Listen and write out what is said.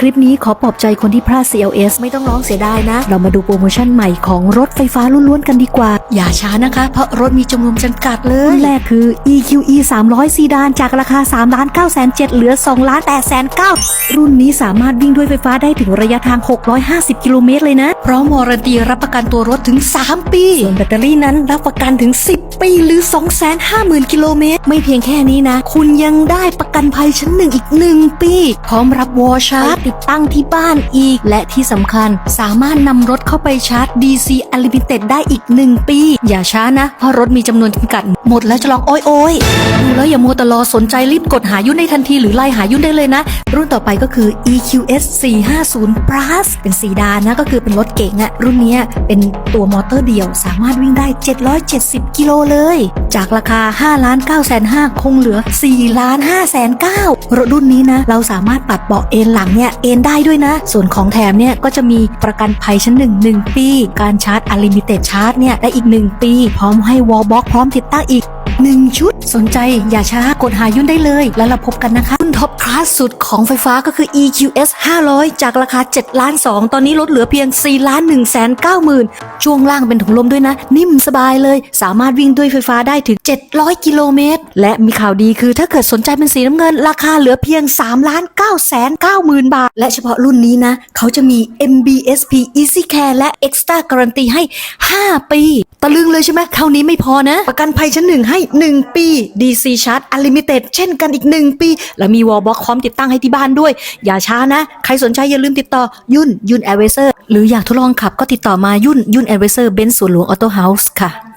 คลิปนี้ขอปลอบใจคนที่พลาด CLS ไม่ต้องร้องเสียดายนะ เรามาดูโปรโมชั่นใหม่ของรถไฟฟ้าล้วนๆกันดีกว่า อย่าช้านะคะ เพราะรถมีจำนวนจำกัดเลยรุ่นแรกคือ EQE 300ซีดานจากราคา3ล้าน9แสน7เหลือ2ล้าน8แสน9รุ่นนี้สามารถวิ่งด้วยไฟฟ้าได้ถึงระยะทาง 650 กิโลเมตรเลยนะ พร้อมวารันตีรับประกันตัวรถถึง 3 ปี ส่วนแบตเตอรี่นั้นรับประกันถึง 10 ปีหรือ 250,000 กิโลเมตร ไม่เพียงแค่นี้นะ คุณยังได้ประกันภัยชั้นหนึ่งอีก 1 ปี พร้อมรับวอชาร์จติดตั้งที่บ้านอีก และที่สำคัญสามารถนำรถเข้าไปชาร์จ DC Unlimited ได้อีก 1 ปี อย่าช้านะ เพราะรถมีจำนวนจำกัด หมดแล้วจะลองโอยโอยดูแล้วอย่ามัวแต่รอสนใจรีบกดหายุ่นได้ทันทีหรือไล่หายุ่นได้เลยนะ รุ่นต่อไปก็คือ EQS 450 Plus เป็นสีดานนะก็คือเป็นรถเก๋งอะรุ่นนี้เป็นตัวมอเตอร์เดียว สามารถวิ่งได้ 770 กิโลเลย จากราคา 5 ล้าน9แสนคงเหลือ 4 ล้าน5แสน9รถรุ่นนี้นะ เราสามารถปรับเบาะเอนหลังเนี่ยเอนได้ด้วยนะ ส่วนของแถมเนี่ยก็จะมีประกันภัยชั้นหนึ่ง1ปี การชาร์จอลิมิเต็ดชาร์จเนี่ยได้อีก 1 ปี พร้อมให้วอลบ็อกพร้อมติดตั้งอีก 1 ชุด สนใจอย่าช้ากดหายุ่นได้เลย แล้วเราพบกันนะคะรุ่นท็อปคลาสสุดของไฟฟ้าก็คือ EQS 500 จากราคา7ล้าน2ตอนนี้ลดเหลือเพียง4ล้าน1แสน9หมื่นช่วงล่างเป็นถุงลมด้วยนะ นิ่มสบายเลย สามารถวิ่งด้วยไฟฟ้าได้ถึง 700 กิโลเมตร และมีข่าวดีคือถ้าเกิดสนใจเป็นสีน้ำเงิน ราคาเหลือเพียง3ล้าน9แสน9หมื่นบาท และเฉพาะรุ่นนี้นะ เขาจะมี MBSP Easy Care และ Extra Guarantee ให้ 5 ปี ตะลึงเลยใช่ไหมคราวนี้ไม่พอนะ ประกันภัยชั้นหนึ่งให้ 1 ปี DC Charge Unlimited เช่นกันอีก 1 ปี และมีวอลบ็อกพร้อมติดตั้งให้ที่บ้านด้วย อย่าช้านะ ใครสนใจอย่าลืมติดต่อยุ่นยุ่นแอร์เวเซอร์หรืออยากทดลองขับก็ติดต่อมายุ่นยุ่นแอร์เวเซอร์เบนซ์สวนหลวงออโต้เฮาส์ค่ะ